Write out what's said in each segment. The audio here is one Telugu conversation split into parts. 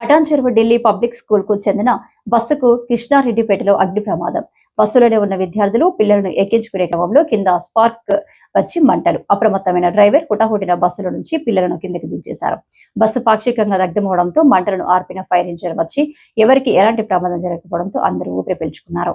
పటాన్చెరువు ఢిల్లీ పబ్లిక్ స్కూల్కు చెందిన బస్సుకు కృష్ణారెడ్డిపేటలో అగ్ని ప్రమాదం. బస్సులోనే ఉన్న విద్యార్థులు పిల్లలను ఎక్కించుకునే క్రమంలో కింద స్పార్క్ వచ్చి మంటలు. అప్రమత్తమైన డ్రైవర్ హుటాహుటిన బస్సుల నుంచి పిల్లలను కిందకి దించేశారు. బస్సు పాక్షికంగా దగ్ధమవడంతో మంటలను ఆర్పిన ఫైర్ ఇంజన్ వచ్చి ఎవరికి ఎలాంటి ప్రమాదం జరగకపోవడంతో అందరూ ఊపిరి పీల్చుకున్నారు.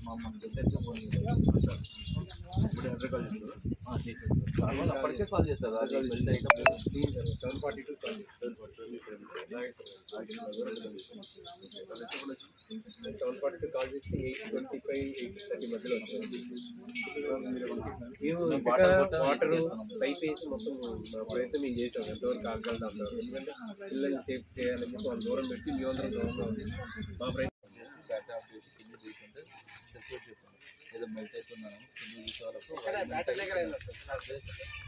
తర్వాత ఆల్రెడీ మా మన దగ్గరికి పోయి ఇప్పుడు. వాళ్ళు అప్పటికే కాల్ చేస్తారు. అది ఇక seven forty two call seven forty two call చేసి eight twenty five eight thirty మధ్యలో వచ్చారు వాటర్ వాటర్ పైప్ వేసి మొత్తం ప్రయత్నం మేము చేసాం. ఎంతవరకు అంతవరకు. ఎందుకంటే పిల్లల్ని సేఫ్ చేయాలని చెప్పి వాళ్ళు దూరం పెట్టి మీ అందరం దూరంలో ఉంది. మా ప్రయత్నం బ్యాటరీ కింద తీసుకుంటే సెక్యూర్ చేస్తాను ఏదో మెల్ట్ అవుతున్నాను కింద తీసే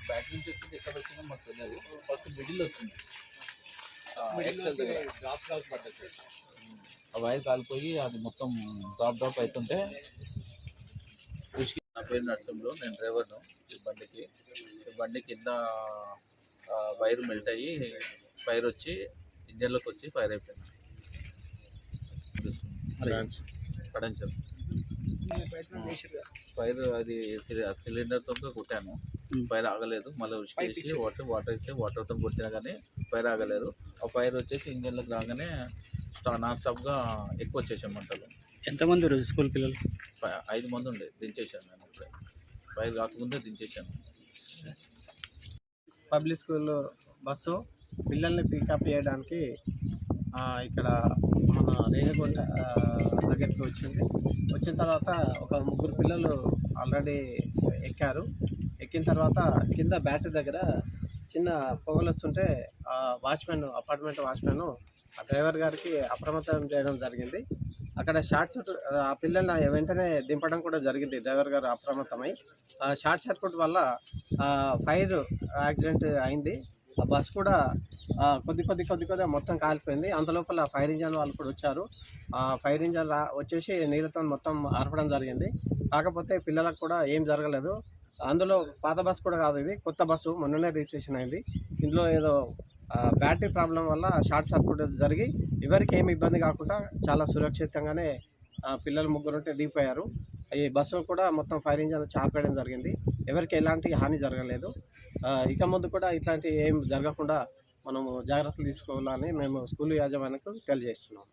బ్యాటరీ నుంచి వచ్చింది ఎక్కడ వచ్చిందో మాకు తెలియదు ఫస్ట్ మిడిల్ వచ్చింది ఎక్సెల్ దగ్గర ఆ వైర్ కాలిపోయి అది మొత్తం డ్రాప్ డ్రాప్ అవుతుంటే ఉసికి నా పేరు నర్సంలో నేను డ్రైవర్ను ఈ బండికి ఈ బండి కింద వైర్ మెల్ట్ అయ్యి ఫైర్ వచ్చి ఇంజన్లోకి వచ్చి ఫైర్ అయిపోయింది ఫైర్ అది సిలిండర్తో కుట్టాను. ఫైర్ ఆగలేదు. మళ్ళీ ఉసికేసి వాటర్ వాటర్ ఇస్తే వాటర్తో కొట్టినా కానీ ఫైర్ ఆగలేదు. ఆ ఫైర్ వచ్చేసి ఇంజన్లోకి రాగానే స్టా నాన్ స్టాప్గా ఎక్కువ వచ్చేసాం మంటలు ఎంతమంది రోజు స్కూల్ పిల్లలు? ఐదు మంది ఉండే. దించేసాను నేను అప్పుడే ఫైర్ కాకముందే దించేసాను పబ్లిక్ స్కూల్ బస్సు పిల్లల్ని పికప్ చేయడానికి ఇక్కడ మన రేణిగుంట దగ్గరికి వచ్చింది. వచ్చిన తర్వాత ఒక ముగ్గురు పిల్లలు ఆల్రెడీ ఎక్కారు. ఎక్కిన తర్వాత కింద బ్యాటరీ దగ్గర చిన్న పొగలు వస్తుంటే ఆ వాచ్మెన్ అపార్ట్మెంట్ వాచ్మెన్ ఆ డ్రైవర్ గారికి అప్రమత్తం చేయడం జరిగింది. అక్కడ షార్ట్ సర్క్యూట్ ఆ పిల్లల్ని వెంటనే దింపడం కూడా జరిగింది. డ్రైవర్ గారు అప్రమత్తమై. ఆ షార్ట్ సర్క్యూట్ వల్ల ఫైర్ యాక్సిడెంట్ అయింది. ఆ బస్ కూడా కొద్ది కొద్ది కొద్ది కొద్దిగా మొత్తం కాలిపోయింది. అంతలోపల ఫైర్ ఇంజన్ వాళ్ళు కూడా వచ్చారు. ఆ ఫైర్ ఇంజన్ రా వచ్చేసి నీళ్ళతో మొత్తం ఆర్పడం జరిగింది. కాకపోతే పిల్లలకు కూడా ఏం జరగలేదు. అందులో పాత బస్ కూడా కాదు ఇది కొత్త బస్సు. మొన్ననే రిజిస్ట్రేషన్ అయింది. ఇందులో ఏదో బ్యాటరీ ప్రాబ్లం వల్ల షార్ట్ సర్క్యూట్ జరిగి ఎవరికి ఏమి ఇబ్బంది కాకుండా చాలా సురక్షితంగానే పిల్లలు ముగ్గురు ఉంటే దిగిపోయారు. ఈ బస్సు కూడా మొత్తం ఫైర్ ఇంజన్ చార్పేయడం జరిగింది. ఎవరికి ఎలాంటి హాని జరగలేదు. ఇక ముందు కూడా ఇట్లాంటివి ఏం జరగకుండా మనము జాగ్రత్తలు తీసుకోవాలని మేము స్కూల్ యాజమాన్యకు తెలియజేస్తున్నాం.